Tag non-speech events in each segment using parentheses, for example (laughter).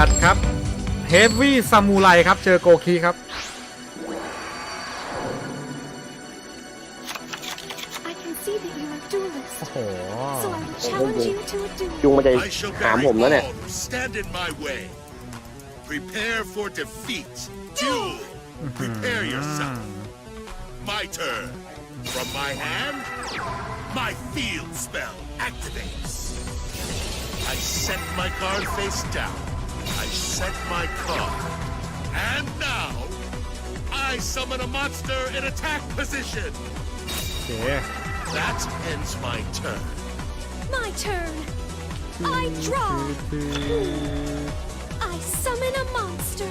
ดือดครับเฮฟวี่ซามูไรครับ เจอโกคีครับ I can see that you're a duelist, โอ้โห so I will challenge you to a duel. ยุงมันจะ I shall หาม bury ผมแล้วเนี่ย all who stand in my way. Prepare for defeat. Duel. Prepare yourself. My turn. From my hand, my field spell activates. I set my card face down. I set my card. And now, I summon a monster in attack position. There. That ends my turn. My turn. I draw. I summon a monster.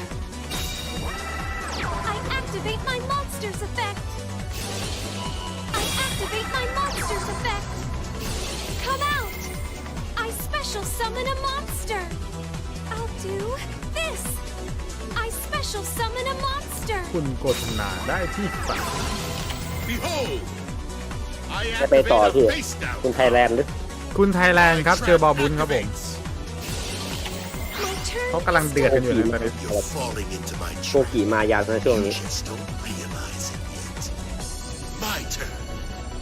I activate my monster's effect. I activate my monster's effect. Come out. I special summon a monster. I'll do this. I special summon a monster. คุณกดนาได้ที่สาม Behold! I จะไป activate ต่อ a ที่ face down. คุณไทยแลนด์หรือคุณไทยแลนด์ครับ เจอบอบุญครับผม My turn. เขากำลังเดือดกันอยู่เลยตอนนี้ You're falling into my โก trap. กี่มายาวนะช่วง You นี้ just don't realize it yet. My turn.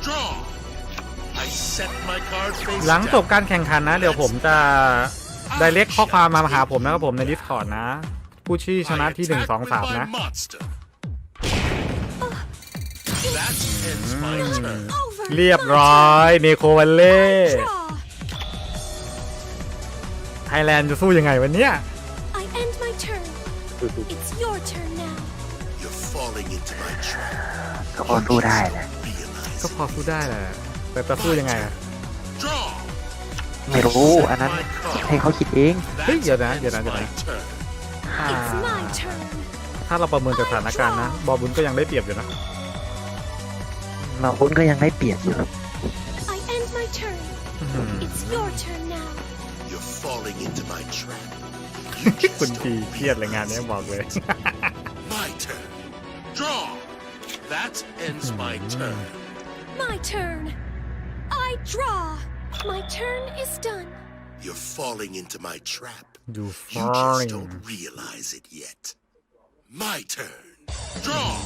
Draw. I set my card face หลังจบ down. การแข่งขันนะ เดี๋ยวผมจะ ได้เล็กข้อความมาหาผมนะครับผมใน Discord นะ ผู้ที่ชนะที่ I attack 1 2 with 3 my นะ monster. That ends my turn. Over. เรียบร้อยเนโควันเล่ Draw. ไทยแลนด์จะสู้ยังไงวันเนี้ย I end my turn. It's your turn now. You're falling into my trap. ก็พอสู้ได้แหละ Realize ก็พอสู้ได้แหละแต่จะสู้ยังไงอะ Draw. ไม่รู้อันนั้นให้เขาคิดเองเฮ้ย That เดี๋ยวนะ ends เดี๋ยวนะเดี๋ยว my นะ turn. อ่า It's my turn. ถ้าเราประเมินจากสถานการณ์นะ บอบุญก็ยังได้เปรียบอยู่นะเราคุณก็ยังได้เปรียบอยู่ I end my turn. อื้อหือ It's your turn now. You're falling into my trap. You คุณ just ที don't เครียดเลยงานนี้ realize บอกเลย My turn. Draw. That ends my turn. My turn. I draw. My turn is done. You're falling into my trap. ดูฟ You อร์ just ริง don't realize it yet. My turn. Draw. (laughs)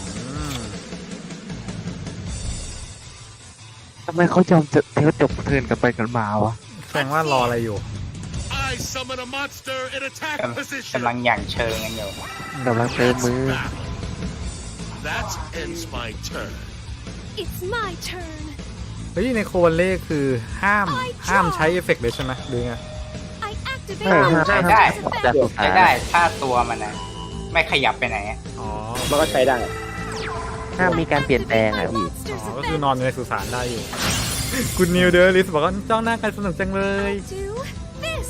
ทำไมเขายอมจะเทจบเทิร์นกันไปกันมาวะ แสดงว่ารออะไรอยู่ I summon a monster in attack กำ position. กำลังอย่างเชิงกันอยู่ กำลังเติม Let's มือ battle. That ends my turn. It's my turn. เฮ้ยในโควันเล่คือห้ามห้ามใช้เอฟเฟกต์เลยใช่ไหมหรือไง I activate ไม่ my ห้ามใช้ monster's ได้จะ effect. สุดท้าใช้ยได้ถ้าตัวมันนะไม่ขยับไปไหนอะอ๋อมันก็ใช้ได้ห้ามมีการเปลี่ยนแปลง My อะพี่ monster's อ๋อ ก็คื effect. อนอนอยู่ในสุสานได้อยู่คุณนิวเดอร์ลิสบอกว่าจ้องหน้ากันสนุกจังเลย I'll do this.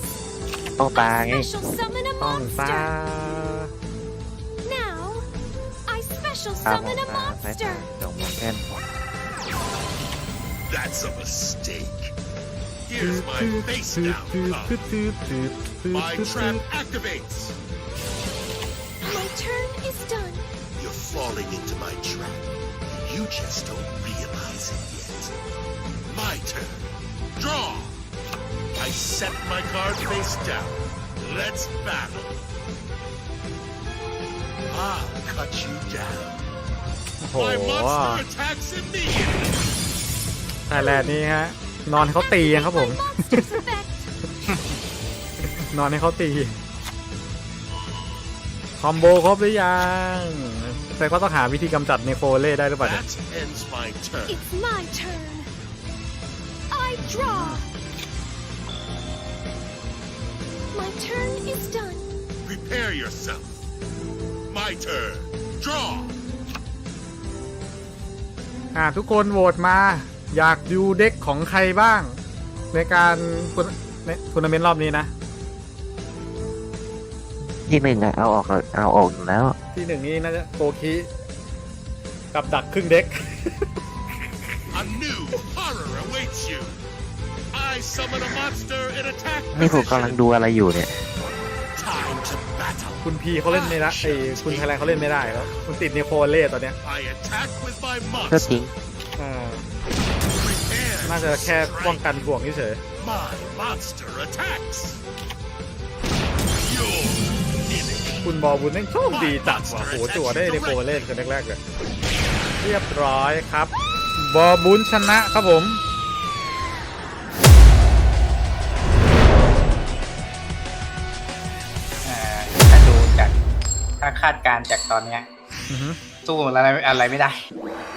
ต้องตา I ไง special summon a ต้องตา monster. Now, I special ตามอง summon a ตาสายตา monster. จงมองแน่น That's a mistake. Here's my face down. My trap activates. My turn is done. You're falling into my trap. You just don't realize it yet. My turn. Draw. I set my card face down. Let's battle. I'll cut you down. Oh, my monster wow. attacks immediately. ไทยแลนด์นี่ฮะ นอนให้เขาตีกันครับผม Monster's effect. นอนให้เขาตี คอมโบครบหรือยัง แต่ก็ต้องหาวิธีกำจัดเนโคเล่ได้หรือเปล่าเนี่ย That ends my turn. It's my turn. I draw. My turn is done. Prepare yourself. My turn. Draw. อ่าทุกคนโหวตมา อยากดูเด็กของใครบ้าง ในการในทัวร์นาเมนต์รอบนี้นะ ที่หนึ่งอะเอาออกเอาออกอยู่แล้ว ที่หนึ่งนี่น่าจะโกคิกับดักครึ่งเด็ก A new horror awaits you. I summon a monster in attack นี่ผมกำลัง position. ดูอะไรอยู่เนี่ย Time to battle. คุณพีเขาเล่นไม่ได้ไอ้ยคุณไทยแลนด์เขาเล่นไม่ได้แล้ว คุณติดเนโคเล่ตอนเนี้ย I attack with my ก็จริ monster. งอ่า Prepare น่าจะ to แค่ป้อง strike. กันบ่วงเฉย My monster attacks. You're คุณบอบุญนั่งโชคดีจัดว่ะโหจั่วได้ในโปรเล่นคนแรกๆเลย เรียบร้อยครับ บอบุญชนะครับผมเอ่อถ้าดูจากถ้าคาดการณ์จากตอนเนี้ย อือฮึสู้อะไรอะไรไม่ได้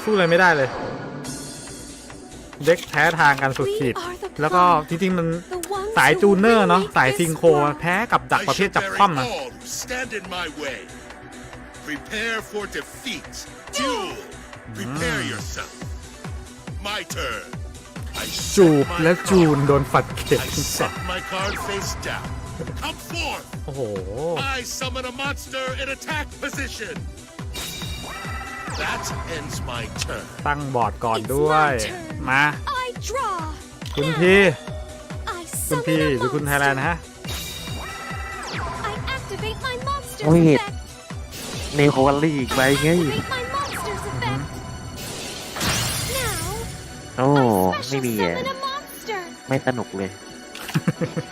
สู้อะไรไม่ได้เลย เด็กแพ้ทางกันสุดขีด แล้วก็จริงๆมัน The ones สาย who จูเนอร์ really เนาะ make สาย this ซิงโค world. แพ้กับดัก I ประเภท shall จับ bury คว่ำนะ all who stand in my way. Prepare for defeat. Duel. Prepare yourself. My turn. I จูบ set my และจูน card. โดนฝัดเข็ด I ทั้งสอง set my card face down. Come forth. โอ้โห That ends my turn. ตั้งบอร์ดก่อนด้วย It's my turn. มา I draw. คุณ Now, พี่ I คุณ summon พี่ a หรือคุณไทยแลนด์ monster. ฮะ I activate my monster's Wait. effect. ในโควัลลี่อีกใบไง Activate my monster's effect. Now, โอ้ I ไม่ special มีอะ summon a monster. ไม่สนุกเลย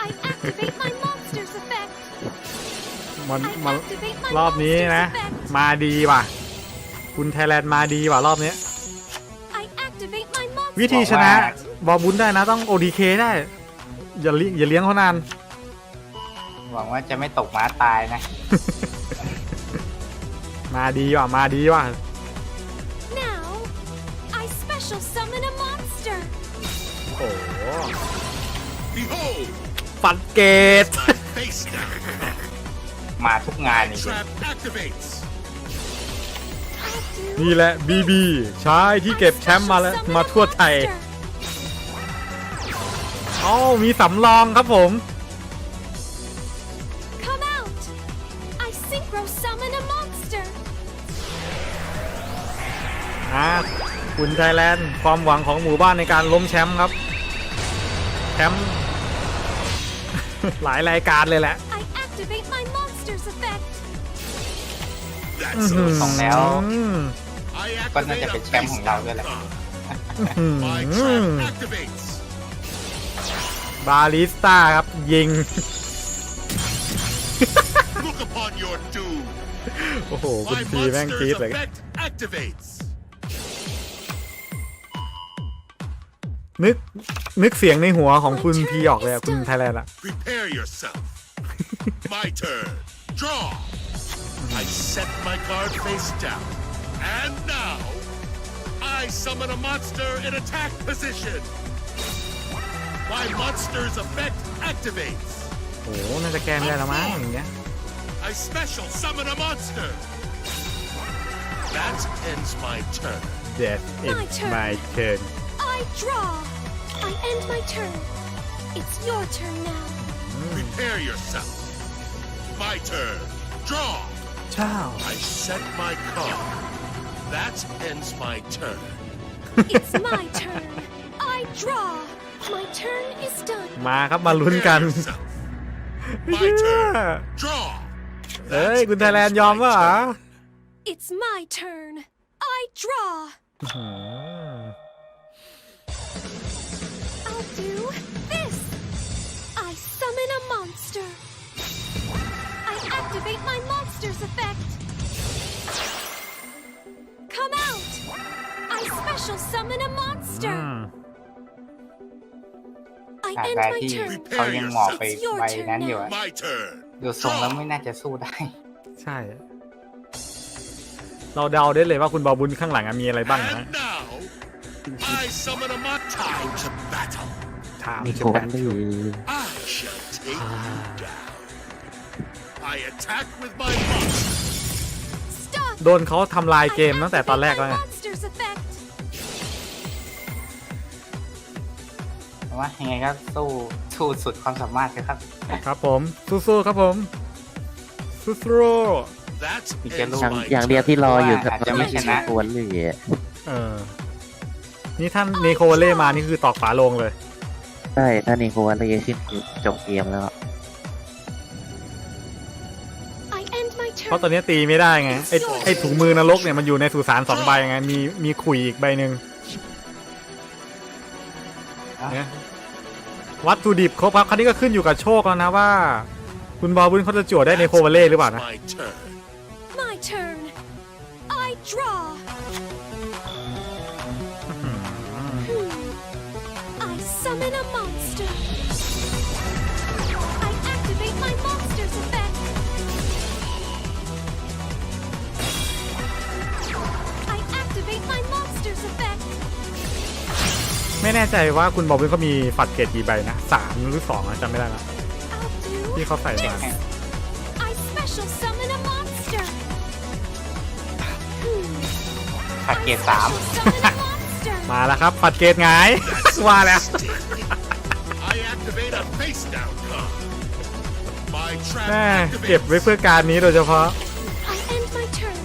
I activate my monster's effect. มัน I มัน activate my รอบนี้ monster's นะ effect. มาดีว่ะ คุณไทยแลนด์มาดีว่ะรอบนี้ I activate my monster. วิธีชนะบอกว่าบอบุญได้นะต้อง ODK ได้ อย่าเลี้ยอย่าเลี้ยงเขานาน หวังว่าจะไม่ตกม้าตายนะ มาดีว่ะ มาดีว่ะ Now, I special summon a monster. โอ้โห Behold, ฝัดเกต my face down. มาทุกงาน My นี่ trap activates. I do นี่แหละ BB ชายที่เก็บแชมป์มาแล้วมาทั่วไทยเอ้ามีสำรองครับผม Come out! I synchro summon a monster. อ่าคุณไทยแลนด์ความหวังของหมู่บ้านในการล้มแชมป์ครับ แชมป์ หลายรายการเลยแหละ That's อื้อ all. หือแล้ว I ก็น่าจะ activate เป็น a แชมป์ของเราด้วยแหละ face card. อื้อ My หือ trap activates. บาลิสต้าครับ ยิง Look upon your doom. โอ้โห คุณ My พีแม่งกรี๊ monster's ดเลย effect activates. นึก นึกเสียงในหัวของคุณพีออกเลยอะคุณไทยแลนด์อะ Prepare yourself. my turn. Draw. I set my card face down. And now, I summon a monster in attack position. My monster's effect activates. โอ้โหน่าจะแก้ไม่ได้แล้วมั้งอย่างเงี้ย I special summon a monster. That ends my turn. That is My turn. my turn I draw. I end my turn. It's your turn now. Prepare yourself. My turn. Draw. เจ้า I set my card. That ends my turn. It's my turn. I draw. My turn is done. มาครับมาลุ้นกัน Prepare yourself. เหี้ (laughs) My ย turn. Draw. เอ้ย That คุณไทยแลนด์ ends ยอม my ป่ะ turn. It's my turn. I draw. อืม I'll do this. I summon a monster. I activate my monster's effect. Come out. I special summon a อื monster. ม I หาก end ใด my ที่ turn. เขายังหมอบไป It's your ใบ turn นั้นอยู่ now. อะ My turn. ดูทรงแล้วไม่น่าจะสู้ได้ ใช่ เราเดาได้เลยว่าคุณบอบุญข้างหลังอะมีอะไรบ้างนะ And now, I summon a mon- time to battle. ถามมีจะโคแบวับลลี่ I shall take you down. I attack with my monster. Stop. โดนเขาทำลาย I เกมตั้งแต่ตอนแรก activate แล้ว my ไง monster's effect. แต่ว่ายังไงก็สู้สู้สุดความสามารถเลยครับ ครับผม สู้ๆครับผม สู้ That You can ends อย่าง my อย่างเดียวที่รออยู่อาจจะไม่ชนะโควัลลี่อะๆ เออ นี่ท่านเนโคเล่มานี่คือตอกฝาโลงเลย ใช่ถ้าในโควัลลี่ขึ้นคือจบเกมแล้ว ราะ turn. ตอนนี้ตีไม่ได้ไงไอ้ไอ้ถุงมือนรกเนี่ยมันอยู่ในสุสานสองใบไงมีมีขุยอีกใบหนึ่งเนี่ยวัตถุดิบครบครับคราวนี้ก็ขึ้นอยู่กับโชคแล้วนะว่า คุณบอลบุญเขาจะจั่วได้ในโคเวเล่หรือเปล่านะ My turn. My turn. I draw. ไม่แน่ใจว่าคุณบอลบุญเขามีฝัดเกตกี่ใบนะสามหรือสองนะจำไม่ได้ละ I'll do ที่เขาใส่มา this. I special summon a monster. Hmm. ผัดเกรด I สาม special summon a monster. มาแล้วครับฝัดเกตไงายว่าแล้ว I activate a face down card. My trap แม่เก็บไว้ activates. เพื่อการนี้โดยเฉพาะ I end my turn.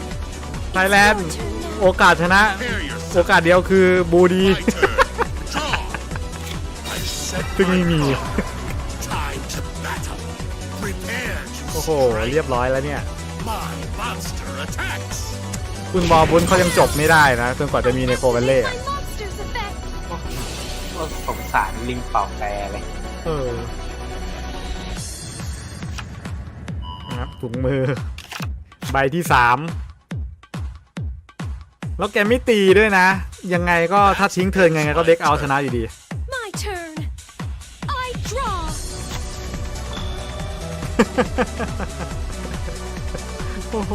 ไทยแลนด์ Your turn now. โอกาสชนะ Prepare โอ yourself. กาสเดียวคือบูดี My turn. Draw. I set ซึ่งไม่ my มี card. Time to battle. Prepare to โอ้โห strike. เรียบร้อยแล้วเนี่ย My monster attacks. คุณบอลบุญเขายังจบไม่ได้นะจนกว่าจะมีในโคเวเล่ My monster's effect. โอ้สงสารลิงเป่าแปรเลยเออนะครับถุงมือ ใบที่สาม แล้วแกไม่ตีด้วยนะ ยังไงก็ถ้าทิ้งเทิร์นยังไงก็เด็กเอาชนะอยู่ดี My turn. I draw. โอ้โห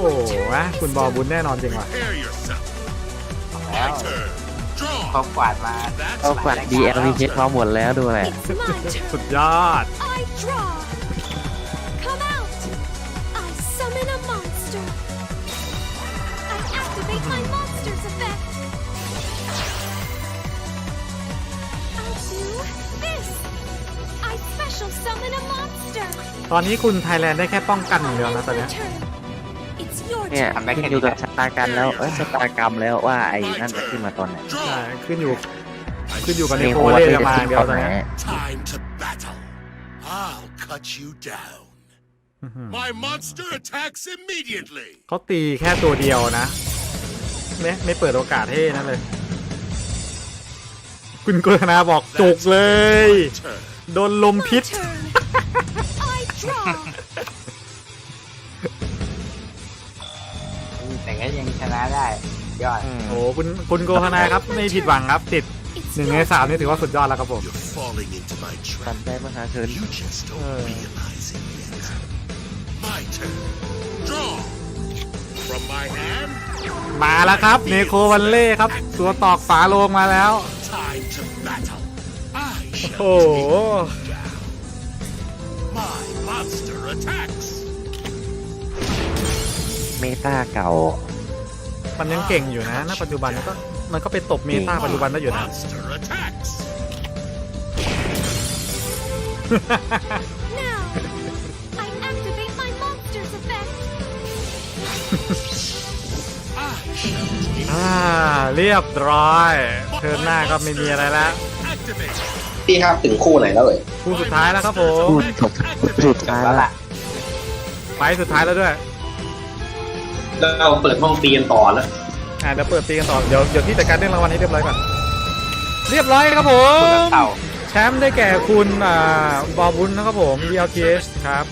นะคุณบอลบุญแน่นอนจริงว่ะ Prepare yourself. แล้ My ว turn. เขา Draw. กวาดมา That's เขากวัด DLVH มาหมดแล้วดูแหละ It's my สุด turn. ยอด ตอนนี้คุณไทยแลนด์ได้แค่ป้องกันอย่างเดียว I'll นะ end ตอน my เนี้ย turn. It's your เนี่ย turn. ขึ้นอยู่กับชะตากรรมแล้วเอ้ยชะตากรรมแล้วว่าไอ้นั่นจะขึ้นมาตอนไหนใช่ Draw. ขึ้นอยู่ I ขึ้นอยู่กับในในโคโคเวเวเล่เล่จะจะมาอขึ้ย่านงเดียตวอนตอนไหนเนี้ย Time to battle. I'll cut you down. My monster attacks immediately. เขาตีแค่ตัวเดียวนะ ไม่ไม่เปิดโอกาสให้นั่นเลย คุณกุลนาบอกจุกเลย My turn. โดนลม My พิษ turn. I draw. แต่ก็ยังชนะได้ ยอด โอ้โหคุณคุณโกฮนาครับ ไม่ผิดหวังครับ ติด It's หนึ่ง your ในสามนี่ถือว่าสุดยอดแล้วครับผม You're falling into my ตัน trap. ได้มหาเชิญ You just don't Uh. realize it yet. My turn. Draw. From my hand, มาแล้วครับเนโควันเล่ครับ ตัวตอกฝาโลงมาแล้ว time to battle. I โอ้ shall โห take you down. My monster attacks. เมตาเก่า มันยังเก่งอยู่นะณปัจจุบันมันก็มันก็ไปตบเมตาปัจจุบันได้อยู่นะ Monster attacks. Now, I activate my monster's effect. I shall take อ่าเรียบร้อยเทิร์นหน้าก็ไม่มีอะไรแล้ว activate. พี่ครับถึงคู่ไหนแล้วเอ่ยคู่สุดท้ายแล้วครับผมพูดจบสุดท้ายแล้วละล่ะไปสุดท้ายแล้วด้วยแล้วเราเปิดห้องตีกันต่อแล้วอ่าเดี๋ยวเปิดตีกันต่อเดี๋ยวเดี๋ยวพี่จัดการเรื่องรางวัลให้เรียบร้อยก่อนเรียบร้อยครับผคุณมเต่า แชมป์ได้แก่คุณอ่าบอบุญนะครับผม DLTH ครับ